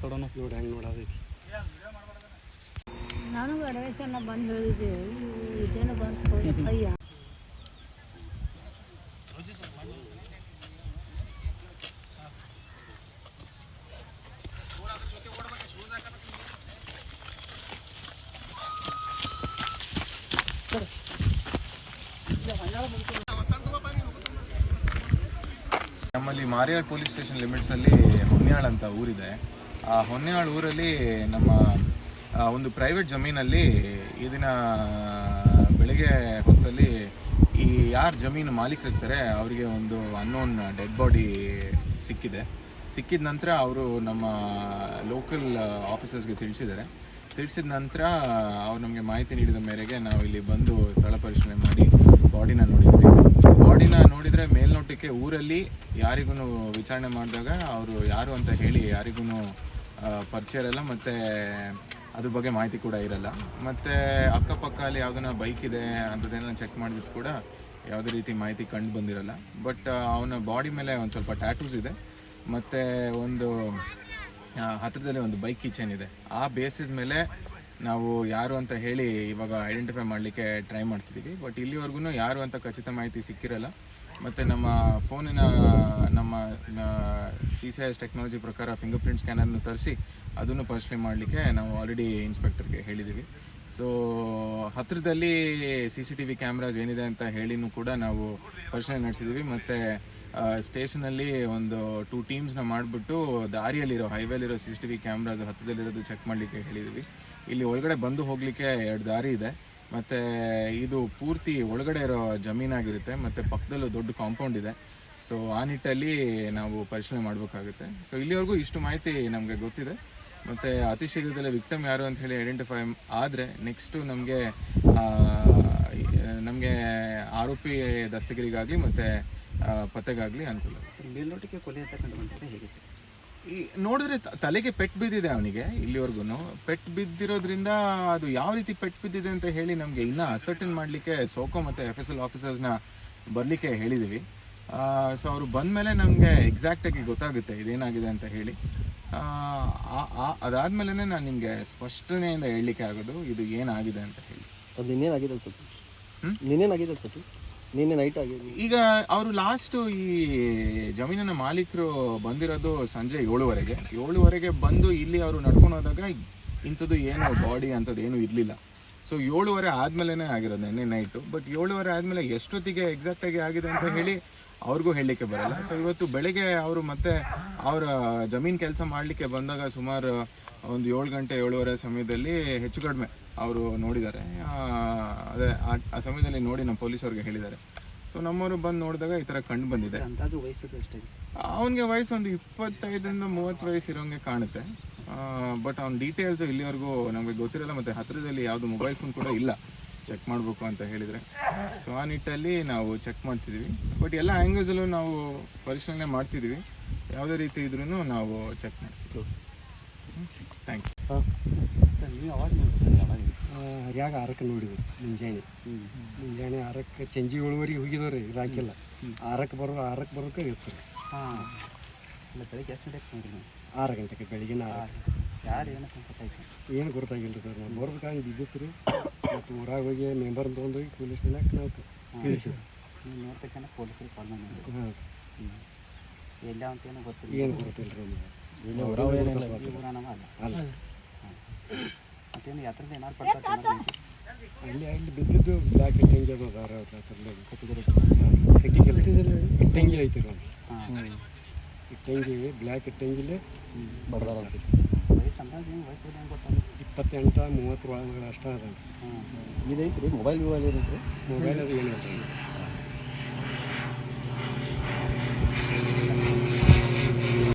ಸಡನು ನೋಡಿ ಹೆಂಗೆ ನೋಡೋದೈತಿ ನಾನು ಅಡ್ವೈಸನ್ನ ಬಂದು ಹೇಳಿದೆ. ಇದೇನು ಬಂತು ಅಯ್ಯ. ನಮ್ಮಲ್ಲಿ ಮಾರಿಯಾಳ್ ಪೊಲೀಸ್ ಸ್ಟೇಷನ್ ಲಿಮಿಟ್ಸಲ್ಲಿ ಹೊನ್ಯಾಳ್ ಅಂತ ಊರಿದೆ. ಹೊನ್ಯಾಳ್ ಊರಲ್ಲಿ ನಮ್ಮ ಒಂದು ಪ್ರೈವೇಟ್ ಜಮೀನಲ್ಲಿ ಈ ದಿನ ಬೆಳಗ್ಗೆ ಹೊತ್ತಲ್ಲಿ ಈ ಯಾರು ಜಮೀನು ಮಾಲೀಕರಿರ್ತಾರೆ ಅವರಿಗೆ ಒಂದು ಅನ್ನೋನ್ ಡೆಡ್ ಬಾಡಿ ಸಿಕ್ಕಿದೆ. ಸಿಕ್ಕಿದ ನಂತರ ಅವರು ನಮ್ಮ ಲೋಕಲ್ ಆಫೀಸರ್ಸ್ಗೆ ತಿಳಿಸಿದ್ದಾರೆ. ತಿಳಿಸಿದ ನಂತರ ಅವ್ರು ನಮಗೆ ಮಾಹಿತಿ ನೀಡಿದ ಮೇರೆಗೆ ನಾವು ಇಲ್ಲಿ ಬಂದು ಸ್ಥಳ ಪರಿಶೀಲನೆ ಮಾಡಿ ಬಾಡಿನ ನೋಡಿದ್ವಿ ಬಾಡಿನ ನೋಡಿದರೆ ಮೇಲ್ನೋಟಕ್ಕೆ ಊರಲ್ಲಿ ಯಾರಿಗೂ ವಿಚಾರಣೆ ಮಾಡಿದಾಗ ಅವರು ಯಾರು ಅಂತ ಹೇಳಿ ಯಾರಿಗೂ ಪರಿಚಯ ಇರಲ್ಲ, ಮತ್ತು ಅದ್ರ ಬಗ್ಗೆ ಮಾಹಿತಿ ಕೂಡ ಇರಲ್ಲ. ಮತ್ತು ಅಕ್ಕಪಕ್ಕ ಅಲ್ಲಿ ಯಾವ್ದನ್ನ ಬೈಕ್ ಇದೆ ಅಂಥದ್ದೇನೋ ಚೆಕ್ ಮಾಡಿದ್ರು ಕೂಡ ಯಾವುದೇ ರೀತಿ ಮಾಹಿತಿ ಕಂಡು ಬಂದಿರಲ್ಲ. ಬಟ್ ಅವನ ಬಾಡಿ ಮೇಲೆ ಒಂದು ಸ್ವಲ್ಪ ಟ್ಯಾಟೂಸ್ ಇದೆ. ಮತ್ತು ಒಂದು ಹತ್ತಿರದಲ್ಲಿ ಒಂದು ಬೈಕ್ ಕಿಚನ್ ಇದೆ. ಆ ಬೇಸಿಸ್ ಮೇಲೆ ನಾವು ಯಾರು ಅಂತ ಹೇಳಿ ಇವಾಗ ಐಡೆಂಟಿಫೈ ಮಾಡಲಿಕ್ಕೆ ಟ್ರೈ ಮಾಡ್ತಿದ್ದೀವಿ ಬಟ್ ಇಲ್ಲಿವರೆಗೂ ಯಾರು ಅಂತ ಖಚಿತ ಮಾಹಿತಿ ಸಿಕ್ಕಿರಲ್ಲ. ಮತ್ತು ನಮ್ಮ ಫೋನಿನ, ನಮ್ಮ ಸಿ ಸಿ ಎಸ್ ಟೆಕ್ನಾಲಜಿ ಪ್ರಕಾರ ಫಿಂಗರ್ ಪ್ರಿಂಟ್ ಸ್ಕ್ಯಾನರ್ನ ತರಿಸಿ ಅದನ್ನು ಪರಿಶೀಲನೆ ಮಾಡಲಿಕ್ಕೆ ನಾವು ಆಲ್ರೆಡಿ ಇನ್ಸ್ಪೆಕ್ಟರ್ಗೆ ಹೇಳಿದ್ದೀವಿ ಸೊ ಹತ್ತಿರದಲ್ಲಿ C C T V cameras ಏನಿದೆ ಅಂತ ಹೇಳಿನೂ ಕೂಡ ನಾವು ಪರಿಶೀಲನೆ ನಡೆಸಿದ್ದೀವಿ ಮತ್ತು ಸ್ಟೇಷನಲ್ಲಿ ಒಂದು ಟೂ ಟೀಮ್ಸ್ನ ಮಾಡಿಬಿಟ್ಟು ದಾರಿಯಲ್ಲಿರೋ ಹೈವೇಲಿರೋ C C T V cameras ಹತ್ತಿರದಲ್ಲಿರೋದು check ಮಾಡಲಿಕ್ಕೆ ಹೇಳಿದ್ದೀವಿ ಇಲ್ಲಿ ಒಳಗಡೆ ಬಂದು ಹೋಗಲಿಕ್ಕೆ ಎರಡು ದಾರಿ ಇದೆ. ಮತ್ತು ಇದು ಪೂರ್ತಿ ಒಳಗಡೆ ಇರೋ ಜಮೀನಾಗಿರುತ್ತೆ, ಮತ್ತು ಪಕ್ಕದಲ್ಲೂ ದೊಡ್ಡ ಕಾಂಪೌಂಡ್ ಇದೆ. ಸೊ ಆ ನಿಟ್ಟಲ್ಲಿ ನಾವು ಪರಿಶೀಲನೆ ಮಾಡಬೇಕಾಗುತ್ತೆ. ಸೊ ಇಲ್ಲಿವರೆಗೂ ಇಷ್ಟು ಮಾಹಿತಿ ನಮಗೆ ಗೊತ್ತಿದೆ. ಮತ್ತು ಅತಿ ಶೀಘ್ರದಲ್ಲೇ ವಿಕ್ಟಮ್ ಯಾರು ಅಂತ ಹೇಳಿ ಐಡೆಂಟಿಫೈ ಆದರೆ ನೆಕ್ಸ್ಟು ನಮಗೆ ನಮಗೆ ಆರೋಪಿ ದಸ್ತಗಿರಿಗಾಗಲಿ ಮತ್ತು ಪತ್ತೆಗಾಗಲಿ ಅನುಕೂಲ ಸರ್ ಮೇಲ್ನೋಟಕ್ಕೆ ಕೊಲೆ ಅಂತ ಹೇಗೆ ಸರ್? ಈ ನೋಡಿದ್ರೆ ತಲೆಗೆ ಪೆಟ್ ಬಿದ್ದಿದೆ ಅವನಿಗೆ ಇಲ್ಲಿವರೆಗೂ ಪೆಟ್ ಬಿದ್ದಿರೋದ್ರಿಂದ ಅದು ಯಾವ ರೀತಿ ಪೆಟ್ ಬಿದ್ದಿದೆ ಅಂತ ಹೇಳಿ ನಮಗೆ ಇನ್ನೂ ಅಸರ್ಟನ್ ಮಾಡಲಿಕ್ಕೆ ಸೋಕೋ ಮತ್ತು ಎಫ್ ಎಸ್ ಎಲ್ ಆಫೀಸರ್ಸ್ನ ಬರಲಿಕ್ಕೆ ಹೇಳಿದ್ದೀವಿ ಸೊ ಅವರು ಬಂದ ಮೇಲೆ ನಮಗೆ ಎಕ್ಸಾಕ್ಟಾಗಿ ಗೊತ್ತಾಗುತ್ತೆ ಇದೇನಾಗಿದೆ ಅಂತ ಹೇಳಿ. ಆ- ನಾನು ನಿಮಗೆ ಸ್ಪಷ್ಟನೆಯಿಂದ ಹೇಳಲಿಕ್ಕೆ ಆಗೋದು ಇದು ಏನಾಗಿದೆ ಅಂತ ಹೇಳಿ. ಅದು ಇನ್ನೇನಾಗಿದೆ ಅನ್ಸುತ್ತೆ? ಇನ್ನೇನಾಗಿದೆ ಅನ್ಸುತ್ತೆ? ನಿನ್ನೆ ನೈಟ್ ಆಗಿದೆ. ಈಗ ಅವರು ಲಾಸ್ಟ್ ಈ ಜಮೀನಿನ ಮಾಲೀಕರು ಬಂದಿರೋದು ಸಂಜೆ ಏಳುವರೆಗೆ. ಏಳುವರೆಗೆ ಬಂದು ಇಲ್ಲಿ ಅವರು ನಡ್ಕೊಂಡು ಹೋದಾಗ ಇಂಥದ್ದು ಏನು ಬಾಡಿ ಅಂಥದ್ದು ಏನು ಇರಲಿಲ್ಲ. ಸೊ ಏಳುವರೆ ಆದ್ಮೇಲೆ ಆಗಿರೋದು ನಿನ್ನೆ ನೈಟು ಬಟ್ ಏಳುವರೆ ಆದಮೇಲೆ ಎಷ್ಟೊತ್ತಿಗೆ ಎಕ್ಸಾಕ್ಟಾಗಿ ಆಗಿದೆ ಅಂತ ಹೇಳಿ ಅವ್ರಿಗೂ ಹೇಳಲಿಕ್ಕೆ ಬರಲ್ಲ. ಸೊ ಇವತ್ತು ಬೆಳಗ್ಗೆ ಅವರು ಮತ್ತೆ ಅವರ ಜಮೀನು ಕೆಲಸ ಮಾಡಲಿಕ್ಕೆ ಬಂದಾಗ ಸುಮಾರು ಒಂದು ಏಳು ಗಂಟೆ ಏಳುವರೆ ಸಮಯದಲ್ಲಿ ಹೆಚ್ಚು ಕಡಿಮೆ. ಅವರು ನೋಡಿದ್ದಾರೆ. ಅದೇ ಆ- ಸಮಯದಲ್ಲಿ ನೋಡಿ ನಮ್ಮ ಪೊಲೀಸವ್ರಿಗೆ ಹೇಳಿದ್ದಾರೆ. ಸೊ ನಮ್ಮವರು ಬಂದು ನೋಡಿದಾಗ ಈ ಥರ ಕಂಡು ಬಂದಿದೆ. ಅವನಿಗೆ ವಯಸ್ಸು ಒಂದು ಇಪ್ಪತ್ತೈದರಿಂದ ಮೂವತ್ತು ವಯಸ್ಸು ಇರೋಂಗೆ ಕಾಣುತ್ತೆ ಬಟ್ ಅವ್ನ ಡೀಟೇಲ್ಸು ಇಲ್ಲಿವರೆಗೂ ನಮಗೆ ಗೊತ್ತಿರಲ್ಲ ಮತ್ತು ಹತ್ತಿರದಲ್ಲಿ ಯಾವುದು ಮೊಬೈಲ್ ಫೋನ್ ಕೂಡ ಇಲ್ಲ. ಚೆಕ್ ಮಾಡಬೇಕು ಅಂತ ಹೇಳಿದರೆ. ಸೊ ಆ ನಿಟ್ಟಲ್ಲಿ ನಾವು ಚೆಕ್ ಮಾಡ್ತಿದ್ವಿ. ಬಟ್ ಎಲ್ಲ ಆ್ಯಂಗಲ್ಸಲ್ಲೂ ನಾವು ಪರಿಶೀಲನೆ ಮಾಡ್ತಿದ್ವಿ. ಯಾವುದೇ ರೀತಿ ಇದ್ರೂ ನಾವು ಚೆಕ್ ಮಾಡ್ತೀವಿ ಥ್ಯಾಂಕ್ ಯು ಹಾಂ. ಸರ್ ನೀವು ಅವಾಗ ಹರಿಯಾಗ ಆರಕ್ಕೆ ನೋಡಿದ್ವಿ ಮುಂಜಾನೆ. ಮುಂಜಾನೆ ಆರಕ್ಕೆ ಚಂಜಿ ಉಳುವರಿ ಹೋಗಿದವ್ರಿ ರೀ ರಾಕಿಲ್ಲ ಆರಕ್ಕೆ ಬರೋ ಆರಕ್ಕೆ ಬರೋಕೆ ಇತ್ತು ಹಾಂ. ಇಲ್ಲ ಬೆಳಿಗ್ಗೆ ಎಷ್ಟು ಗಂಟೆಗೆ ನೋಡಿರಿ ನೀವು? ಆರು ಗಂಟೆಗೆ ಬೆಳಗಿನ ಆರು. ಯಾರು ಏನಕ್ಕೆ ಗೊತ್ತಾಯ್ತು ಏನು ಗೊತ್ತಾಗಿಲ್ಲ ರೀ ಸರ್ ನಾವು ಬರ್ಬೇಕಾಗಿ ಬಿದ್ದಿತ್ತು ರೀ. ಮತ್ತು ಊರಾಗ ಹೋಗಿ ಮೆಂಬರ್ ತೊಗೊಂಡೋಗಿ ಪೊಲೀಸ್ ನಾವು ತಿಳಿಸಿದ್ವಿ ನೀವು ನೋಡಿದ ತಕ್ಷಣ ಪೊಲೀಸರಿಗೆ ಕಾಲ್ ಮಾಡಿ. ಹಾಂ. ಎಲ್ಲ ಅಂತ ಏನು ಗೊತ್ತಿಲ್ಲ. ಏನು ಗೊತ್ತಿಲ್ಲ ರೀ ಅಲ್ಲ. ಮತ್ತೇನು ಯಾತ್ರದ ಏನಾರು ಪಡ್ತಾರೆ ಅಲ್ಲಿ ಅಲ್ಲಿ ಬಿದ್ದಿದ್ದು ಬ್ಲ್ಯಾಕ್ ಇಟ್ಟಂಗಿ ಅದು ಕಟ್ಟಿಗೆ ಇಟ್ಟಂಗಿ ಐತಿ ರೀ ಹಾಂ. ಇಟ್ಟಂಗಿ ಬ್ಲ್ಯಾಕ್ ಇಟ್ಟಂಗಿಲೆ ಬಡ್ದಾರ ವಯಸ್ಸು ಅಂದಾಜು ಏನು ವಯಸ್ಸು ಇಪ್ಪತ್ತೆಂಟು ಮೂವತ್ತರ ಒಳಗಡೆ ಅಷ್ಟೇ ಅದ ಇದೈತೆ ರೀ ಮೊಬೈಲ್ ಮೊಬೈಲ್ ಏನೈತಿ ಮೊಬೈಲ್ ಅದು ಏನು